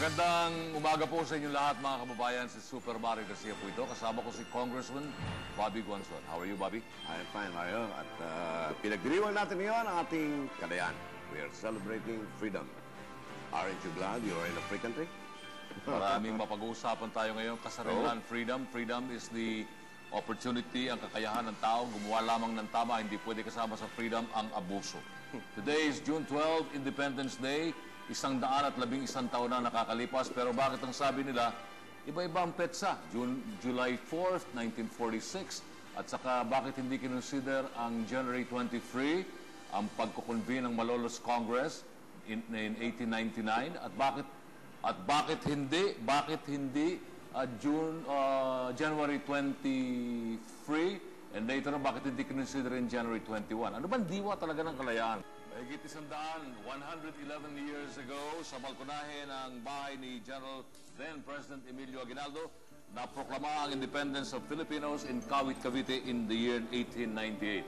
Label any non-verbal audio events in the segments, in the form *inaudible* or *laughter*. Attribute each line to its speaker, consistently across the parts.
Speaker 1: Magandang umaga po sa inyo lahat mga kababayan. Si Super Mario Garcia po ito. Kasama ko si Congressman Bobby Guanzon. How are you, Bobby?
Speaker 2: I'm fine, Mario. At uh, pinagdiriwang natin ngayon ang ating kadayan. We are celebrating freedom. Aren't you glad you're in a free country? *laughs*
Speaker 1: Maraming mapag-uusapan tayo ngayon. Kasarilan, freedom. Freedom is the opportunity, ang kakayahan ng tao, gumawa lamang ng tama, hindi pwede kasama sa freedom ang abuso. *laughs* Today is June 12, Independence Day. Isang daan at labing isang taon na nakakalipas. Pero bakit ang sabi nila, iba-iba ang petsa. June, July 4th, 1946. At saka bakit hindi kinonsider ang January 23, ang pagkukonvene ng Malolos Congress in, in 1899. At bakit at bakit hindi? Bakit hindi uh, June, uh, January 23 and later bakit hindi consider in January 21? Ano bang diwa talaga ng kalayaan? Mahigit isang daan, 111 years ago, sa balkonahe ng bahay ni General then President Emilio Aguinaldo, naproklama ang independence of Filipinos in Kawit, Cavite in the year 1898.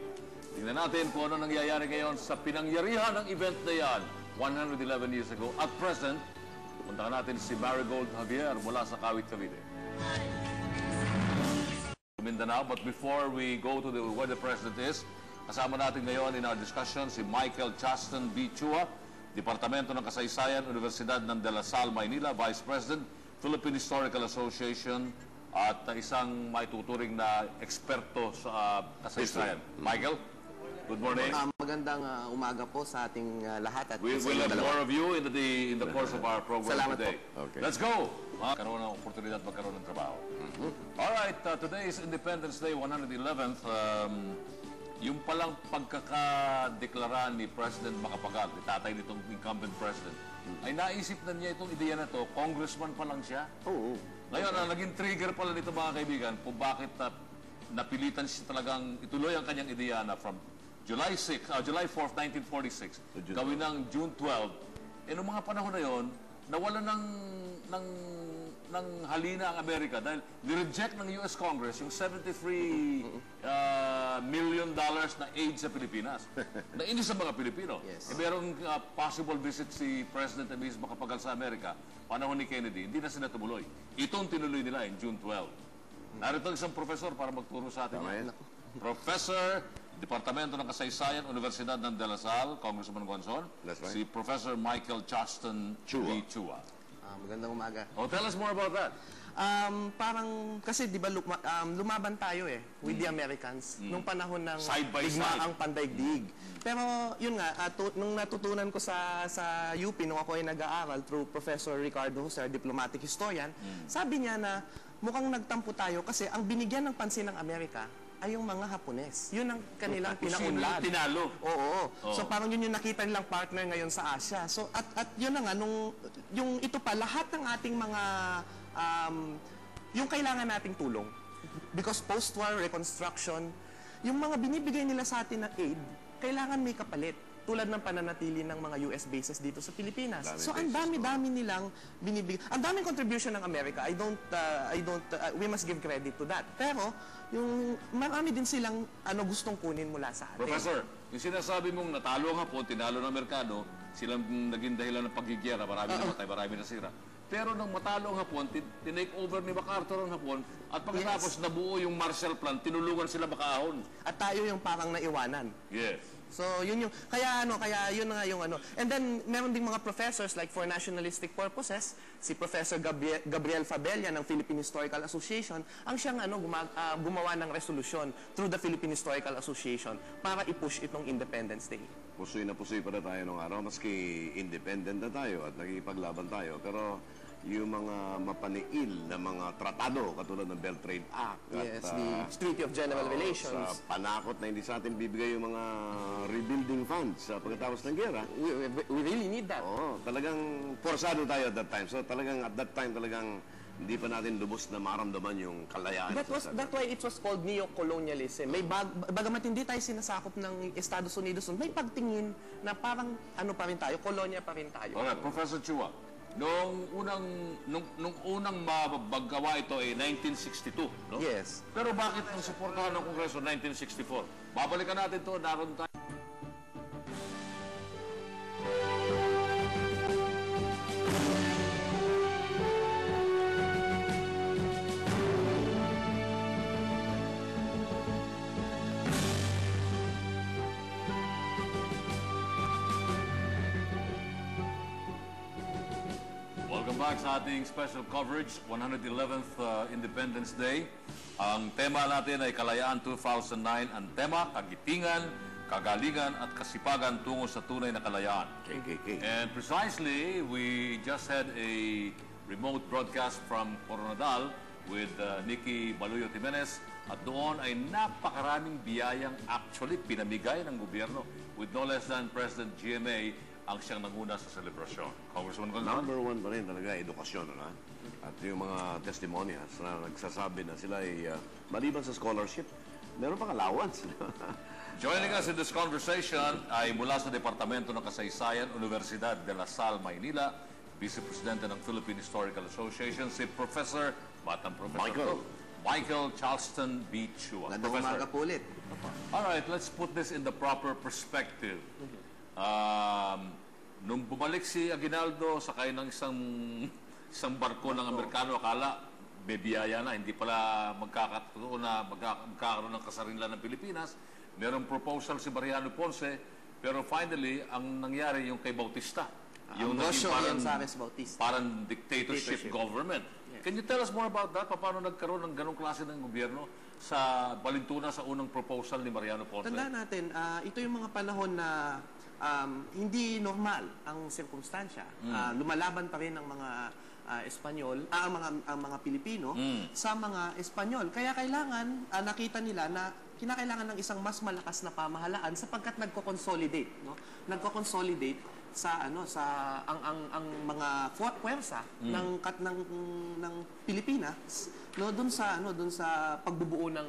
Speaker 1: Tingnan natin kung ano nangyayari ngayon sa pinangyarihan ng event na yan 111 years ago. At present, puntahan natin si Marigold Javier mula sa Kawit, Cavite. Mindanao. But before we go to the, where the President is, kasama natin ngayon in our discussion si Michael Chaston B. Chua, Departamento ng Kasaysayan, Universidad ng De La Salle, Maynila, Vice President, Philippine Historical Association, at uh, isang maituturing na eksperto sa uh, kasaysayan. Michael, good morning.
Speaker 3: Ah, magandang ah, umaga po sa ating ah, lahat at
Speaker 1: We
Speaker 3: sa
Speaker 1: will have
Speaker 3: dalawa.
Speaker 1: more of you in the, in the course of our program
Speaker 3: Salamat
Speaker 1: today.
Speaker 2: po. Okay.
Speaker 1: Let's go! Magkaroon ng oportunidad magkaroon ng trabaho. Alright, uh, today is Independence Day, 111th. Um, yung palang pagkakadeklara ni President Macapagal, ni tatay nitong incumbent president, ay naisip na niya itong ideya na to, congressman pa lang siya.
Speaker 3: Oo.
Speaker 1: Ngayon, ang naging trigger pala nito mga kaibigan, kung bakit na, napilitan siya talagang ituloy ang kanyang ideya na from July 6, uh, July 4, 1946,
Speaker 2: June
Speaker 1: gawin ng June 12. Eh, noong mga panahon na yon, nawala ng, ng, ng halina ang Amerika dahil nireject ng US Congress yung 73 uh, million dollars na aid sa Pilipinas. *laughs* Nainis sa mga Pilipino.
Speaker 3: Yes.
Speaker 1: merong uh, possible visit si President and Mrs. Makapagal sa Amerika, panahon ni Kennedy, hindi na sila tumuloy. Itong tinuloy nila in June 12. Narito ang isang professor para magturo sa atin.
Speaker 2: Yan.
Speaker 1: Professor, Departamento ng Kasaysayan, Universidad ng De La Salle, Congressman Guanzon.
Speaker 2: Right.
Speaker 1: Si Professor Michael Chaston
Speaker 2: Chua.
Speaker 1: B. Chua.
Speaker 3: Ah, magandang umaga.
Speaker 1: Oh, tell us more about that.
Speaker 3: Um, parang, kasi di ba luma- um, lumaban tayo eh, with the Americans, nung panahon ng
Speaker 1: Mm. Side by
Speaker 3: digmaang pandaigdig. Pero yun nga, ah, tu- nung natutunan ko sa sa UP, nung ako ay nag-aaral through Professor Ricardo Jose, diplomatic historian,
Speaker 1: Mm.
Speaker 3: sabi niya na mukhang nagtampo tayo kasi ang binigyan ng pansin ng Amerika ay yung mga Hapones. Yun ang kanilang pinaunlad.
Speaker 1: yung tinalo.
Speaker 3: Oo.
Speaker 1: Oo.
Speaker 3: So parang yun yung nakita nilang partner ngayon sa Asia. So at at yun na nga nung yung ito pa lahat ng ating mga um, yung kailangan nating tulong because post-war reconstruction yung mga binibigay nila sa atin na aid kailangan may kapalit tulad ng pananatili ng mga US bases dito sa Pilipinas.
Speaker 2: Daming
Speaker 3: so ang dami-dami nilang binibigay. Ang daming contribution ng Amerika. I don't uh, I don't uh, we must give credit to that. Pero yung marami din silang ano gustong kunin mula sa atin.
Speaker 1: Professor, yung sinasabi mong natalo ang Hapon, tinalo ng Amerikano, silang naging dahilan ng paggigyera, marami na matay, marami na sira. Pero nang matalo ang Hapon, tin- tinake over ni MacArthur ang Hapon, at pagkatapos nabuo yung Marshall Plan, tinulungan sila makaahon.
Speaker 3: At tayo yung parang naiwanan.
Speaker 1: Yes.
Speaker 3: So, yun yung, kaya ano, kaya yun na nga yung ano. And then, meron ding mga professors like for nationalistic purposes, si Professor Gabriel, Gabriel Fabella ng Philippine Historical Association, ang siyang ano, guma- ah, gumawa ng resolusyon through the Philippine Historical Association para i-push itong Independence Day.
Speaker 2: Pusoy na pusoy pa na tayo nung araw, maski independent na tayo at nagipaglaban tayo. Pero yung mga mapaniil na mga tratado, katulad ng Belt Trade Act,
Speaker 3: Yes,
Speaker 2: at,
Speaker 3: the
Speaker 2: ah,
Speaker 3: Treaty of General
Speaker 2: Oo,
Speaker 3: Relations.
Speaker 2: Sa panakot na hindi sa atin bibigay yung mga rebuilding funds sa pagkatapos ng gera.
Speaker 3: We, we- really need that.
Speaker 2: Oo, talagang forsado tayo at that time. So talagang at that time talagang hindi pa natin lubos na maramdaman yung kalayaan.
Speaker 3: That was that why it was called neo-colonialism. May bag, bagamat hindi tayo sinasakop ng Estados Unidos, may pagtingin na parang ano pa rin tayo, kolonya pa rin tayo.
Speaker 1: Alright, Professor Chua, nung unang, nung, nung unang mabagawa ito ay 1962, no?
Speaker 3: Yes.
Speaker 1: Pero bakit ang suportahan ng Kongreso 1964? Babalikan natin to, naroon tayo. Back sa ating special coverage, 111th uh, Independence Day. Ang tema natin ay Kalayaan 2009. Ang tema, kagitingan, kagalingan at kasipagan tungo sa tunay na kalayaan.
Speaker 2: KKK.
Speaker 1: And precisely, we just had a remote broadcast from Coronadal with uh, Nikki Baluyo Jimenez at doon ay napakaraming biyayang actually pinamigay ng gobyerno with no less than President GMA ang siyang nanguna sa selebrasyon. Congressman Gonzalo?
Speaker 2: Number one pa rin talaga, edukasyon. Ano? At yung mga testimonials na nagsasabi na sila ay uh, maliban sa scholarship, meron pang allowance. *laughs*
Speaker 1: Joining us in this conversation ay mula sa Departamento ng Kasaysayan, Universidad de La Salle, Maynila, Vice Presidente ng Philippine Historical Association, si Professor, batang Professor
Speaker 2: Michael.
Speaker 1: to, Michael Charleston B. Chua. Professor.
Speaker 3: umaga po ulit.
Speaker 1: All right, let's put this in the proper perspective. Um, nung bumalik si Aguinaldo sakay ng isang isang barko ng Amerikano, akala bebiyaya na, hindi pala magkakatuon na magka- magkakaroon ng kasarinlan ng Pilipinas. Merong proposal si Mariano Ponce, pero finally, ang nangyari yung kay Bautista.
Speaker 3: Yung
Speaker 1: naging
Speaker 3: Ambrosio
Speaker 1: parang-
Speaker 3: Gonzales Bautista.
Speaker 1: Parang dictatorship,
Speaker 3: Dictatorship.
Speaker 1: government. Can you tell us more about that? Paano nagkaroon ng ganong klase ng gobyerno sa balintuna sa unang proposal ni Mariano Ponce?
Speaker 3: Tandaan natin, ah, ito yung mga panahon na um, hindi normal ang sirkumstansya. Ah, lumalaban pa rin ang mga ah, Espanyol, ah, ang mga ang mga Pilipino sa mga Espanyol. Kaya kailangan ah, nakita nila na kinakailangan ng isang mas malakas na pamahalaan sapagkat nagko-consolidate, no? Nagko-consolidate sa ano sa ang ang ang mga puwersa ng kat ng ng Pilipinas no doon sa ano doon sa pagbubuo ng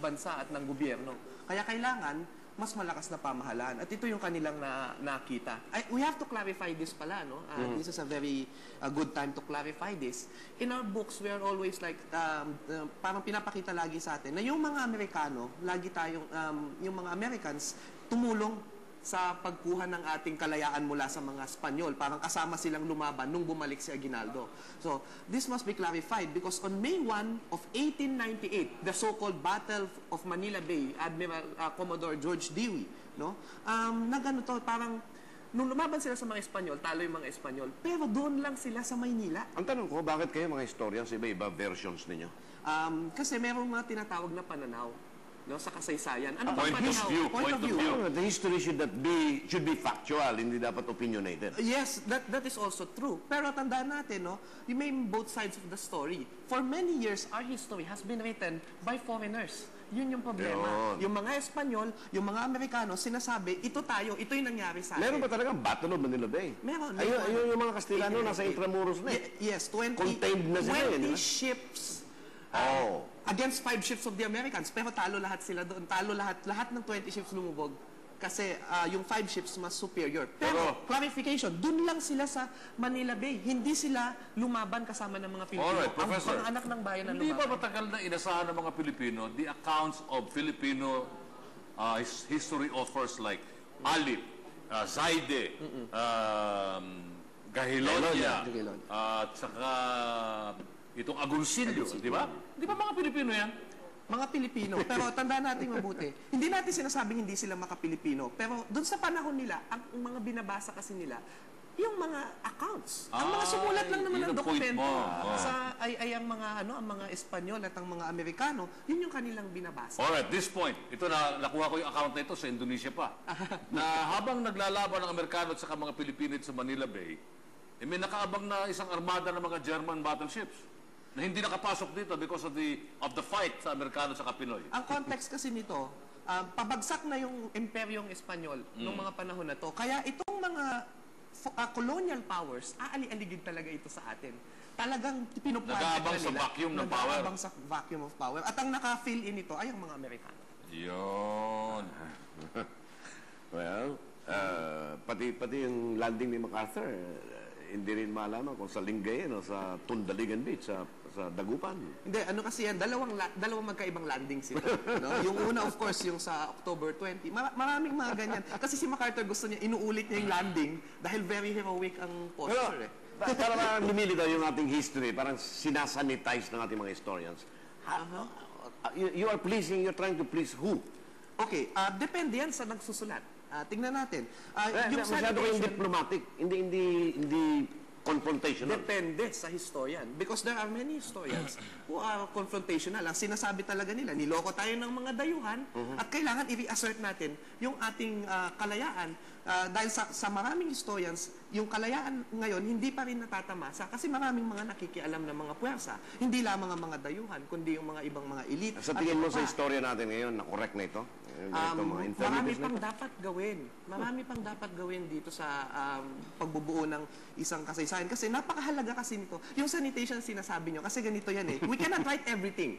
Speaker 3: bansa at ng gobyerno. Kaya kailangan mas malakas na pamahalaan. At ito yung kanilang na, nakita. I, we have to clarify this pala, no? Uh, This is a very uh, good time to clarify this. In our books, we are always like, um, uh, parang pinapakita lagi sa atin na yung mga Amerikano, lagi tayong, um, yung mga Americans, tumulong sa pagkuha ng ating kalayaan mula sa mga Espanyol. Parang kasama silang lumaban nung bumalik si Aguinaldo. So, this must be clarified because on May 1 of 1898, the so-called Battle of Manila Bay, Admiral uh, Commodore George Dewey, no? Um, nagano to, parang nung lumaban sila sa mga Espanyol, talo yung mga Espanyol, pero doon lang sila sa Maynila.
Speaker 2: Ang tanong ko, bakit kayo mga historians, iba-iba versions ninyo?
Speaker 3: Um, kasi merong mga tinatawag na pananaw no, sa kasaysayan. Ano
Speaker 1: Point
Speaker 3: bang
Speaker 1: of
Speaker 3: pananaw?
Speaker 1: view, point of view.
Speaker 2: Oh, the history should that be should be factual, hindi dapat opinionated.
Speaker 3: Yes, that that is also true. Pero tandaan natin, no, you may both sides of the story. For many years, our history has been written by foreigners. Yun yung problema.
Speaker 2: Yun.
Speaker 3: Yung mga Espanyol, yung mga Amerikano, sinasabi, ito tayo, ito yung nangyari sa
Speaker 2: Meron
Speaker 3: atin.
Speaker 2: ba talagang Battle of Manila Bay?
Speaker 3: Meron,
Speaker 2: Ayun,
Speaker 3: meron.
Speaker 2: ayun yung mga Kastilano nasa Intramuros na eh.
Speaker 3: Ye- yes, 20,
Speaker 2: Contained na sila eh,
Speaker 3: 20
Speaker 2: di ba?
Speaker 3: ships
Speaker 2: Oh.
Speaker 3: against five ships of the Americans. Pero talo lahat sila doon. Talo lahat. Lahat ng 20 ships lumubog. Kasi ah, yung five ships mas superior. Pero,
Speaker 1: Pero-
Speaker 3: clarification, dun lang sila sa Manila Bay. Hindi sila lumaban kasama ng mga Pilipino.
Speaker 1: Alright, Professor.
Speaker 3: Ang mga anak ng bayan na
Speaker 1: Hindi ba
Speaker 3: lumaban.
Speaker 1: matagal na inasahan ng mga Pilipino the accounts of Filipino uh, his- history authors like Alip, uh, Zaide, um, Gahilonia,
Speaker 3: Gahilonia.
Speaker 1: at saka itong Agoncillo, di ba? Di ba mga Pilipino yan?
Speaker 3: Mga Pilipino. Pero tandaan natin mabuti. Hindi natin sinasabing hindi sila maka-Pilipino. Pero doon sa panahon nila, ang, mga binabasa kasi nila, yung mga accounts. ang mga
Speaker 1: Ay,
Speaker 3: sumulat lang naman ng dokumento.
Speaker 1: Oh.
Speaker 3: sa ay, ay ang mga ano, ang mga Espanyol at ang mga Amerikano, yun yung kanilang binabasa.
Speaker 1: Alright, this point. Ito na, nakuha ko yung account na ito sa Indonesia pa. *laughs* na habang naglalaban ang Amerikano at saka mga Pilipino sa Manila Bay, eh, may nakaabang na isang armada ng mga German battleships na hindi nakapasok dito because of the of the fight sa Amerikano saka Pinoy.
Speaker 3: Ang context kasi nito, um, pabagsak na yung imperyong Espanyol noong
Speaker 1: Mm.
Speaker 3: mga panahon na to. Kaya itong mga ah, colonial powers, aali-aligid talaga ito sa atin. Talagang
Speaker 1: Nag-aabang
Speaker 3: na
Speaker 1: sa
Speaker 3: nila.
Speaker 1: vacuum ng power.
Speaker 3: Nag-aabang sa vacuum of power. At ang naka-fill in ito ay ang mga Amerikano.
Speaker 1: Yun. *laughs*
Speaker 2: Well, uh, pati pati yung landing ni MacArthur, uh, hindi rin malaman kung sa Lingayen o sa Tundaligan Beach, sa, sa Dagupan.
Speaker 3: Hindi, ano kasi yan, dalawang, la- dalawang magkaibang landing sila. no? *laughs* Yung una, of course, yung sa October 20. Mar- maraming mga ganyan. Kasi si MacArthur gusto niya, inuulit niya yung landing dahil very heroic ang
Speaker 2: Pero,
Speaker 3: posture. eh.
Speaker 2: pa- para parang lumilitaw yung ating history, parang sinasanitize ng ating mga historians. Ha- uh, you, you are pleasing, you're trying to please who?
Speaker 3: Okay, ah, depende yan sa nagsusulat. Ah, tingnan natin. Ah,
Speaker 2: Eh,
Speaker 3: yung
Speaker 2: masyado kayong
Speaker 3: sanitation,
Speaker 2: diplomatic. Hindi, hindi, hindi confrontational.
Speaker 3: Depende sa historian. Because there are many historians are confrontational. Ang sinasabi talaga nila, niloko tayo ng mga dayuhan at kailangan i-reassert natin yung ating ah, kalayaan. Ah, dahil sa, sa maraming historians, yung kalayaan ngayon hindi pa rin natatamasa kasi maraming mga nakikialam ng mga puwersa. Hindi lamang ang mga dayuhan, kundi yung mga ibang mga elite.
Speaker 2: Sa tingin mo sa istorya natin ngayon, na correct na ito?
Speaker 3: Um, marami
Speaker 2: na
Speaker 3: pang
Speaker 2: ito?
Speaker 3: dapat gawin. Marami pang dapat gawin dito sa um, pagbubuo ng isang kasaysayan. Kasi napakahalaga kasi nito. Yung sanitation sinasabi nyo, kasi ganito yan eh. We *laughs* cannot write everything.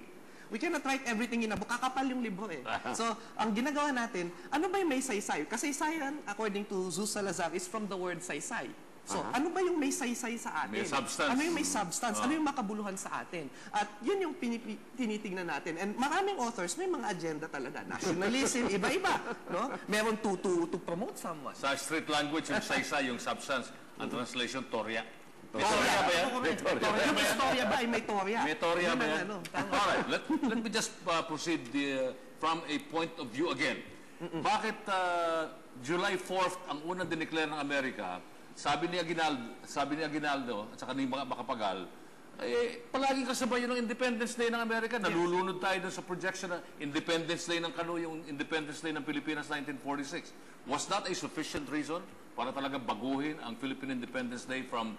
Speaker 3: We cannot write everything in a book. Kakapal yung libro eh. *laughs* So, ang ginagawa natin, ano ba yung may saysay? Kasaysayan, according to Zeus Salazar, is from the word saysay. So, ano ba yung may saysay sa atin?
Speaker 1: May substance.
Speaker 3: Ano yung may substance? Ano yung makabuluhan sa atin? At yun yung tinitingnan natin. And maraming authors, may mga agenda talaga. Nationalism, *laughs* iba-iba. No? Meron to, to, to promote someone.
Speaker 1: Sa street language, yung saysay, yung substance, ang translation, torya.
Speaker 3: Torya.
Speaker 1: ba yan?
Speaker 3: May torya. Yung istorya ba ay may torya?
Speaker 1: May torya
Speaker 3: Yun
Speaker 1: ba
Speaker 3: ang
Speaker 1: yan?
Speaker 3: ano, tama.
Speaker 1: Alright, let, let me just uh, proceed uh, from a point of view again. Bakit uh, July 4th ang unang dineclare ng Amerika, sabi ni Aguinaldo, sabi ni Aguinaldo at saka ni mga makapagal, eh, palaging kasabay yun ng Independence Day ng Amerika. Nalulunod tayo dun sa projection na Independence Day ng Kano, yung Independence Day ng Pilipinas 1946. Was that a sufficient reason para talaga baguhin ang Philippine Independence Day from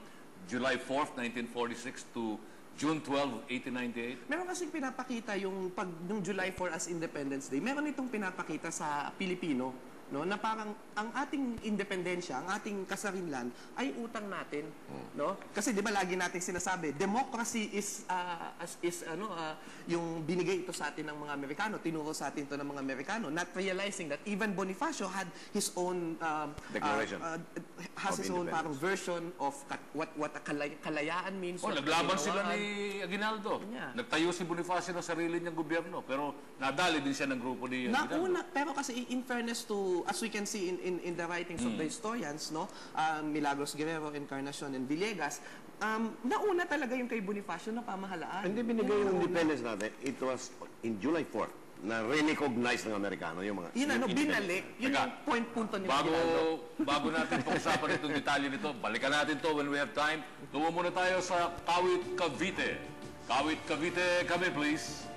Speaker 1: July 4th, 1946 to June 12, 1898?
Speaker 3: Meron kasing pinapakita yung pag yung July 4 as Independence Day. Meron itong pinapakita sa Pilipino no na parang ang ating independensya, ang ating kasarinlan ay utang natin, no? Kasi 'di ba lagi nating sinasabi, democracy is uh, as is ano uh, yung binigay ito sa atin ng mga Amerikano, tinuro sa atin to ng mga Amerikano, not realizing that even Bonifacio had his own um,
Speaker 2: Declaration.
Speaker 3: uh, uh, has his own parang version of what what a kalay- kalayaan means.
Speaker 1: Oh, naglaban sila
Speaker 3: kaginhawaan.
Speaker 1: ni Aguinaldo.
Speaker 3: Yeah.
Speaker 1: Nagtayo si Bonifacio ng sarili niyang gobyerno, pero nadali din siya ng grupo ni Aguinaldo.
Speaker 3: Nauna, pero kasi in fairness to, as we can see in, in, in the writings of the historians, no, um, Milagros Guerrero, Encarnacion, and Villegas, um, nauna talaga yung kay Bonifacio na pamahalaan.
Speaker 2: Hindi binigay yung independence natin. It was in July 4th na re-recognize ng Amerikano yung mga...
Speaker 3: Yun ano, binalik. Yun yung point punto ni
Speaker 1: Bago, bago natin pag-usapan *laughs* itong detalye nito, balikan natin to when we have time. Tungo muna tayo sa Kawit Cavite. Kawit Cavite kami, please.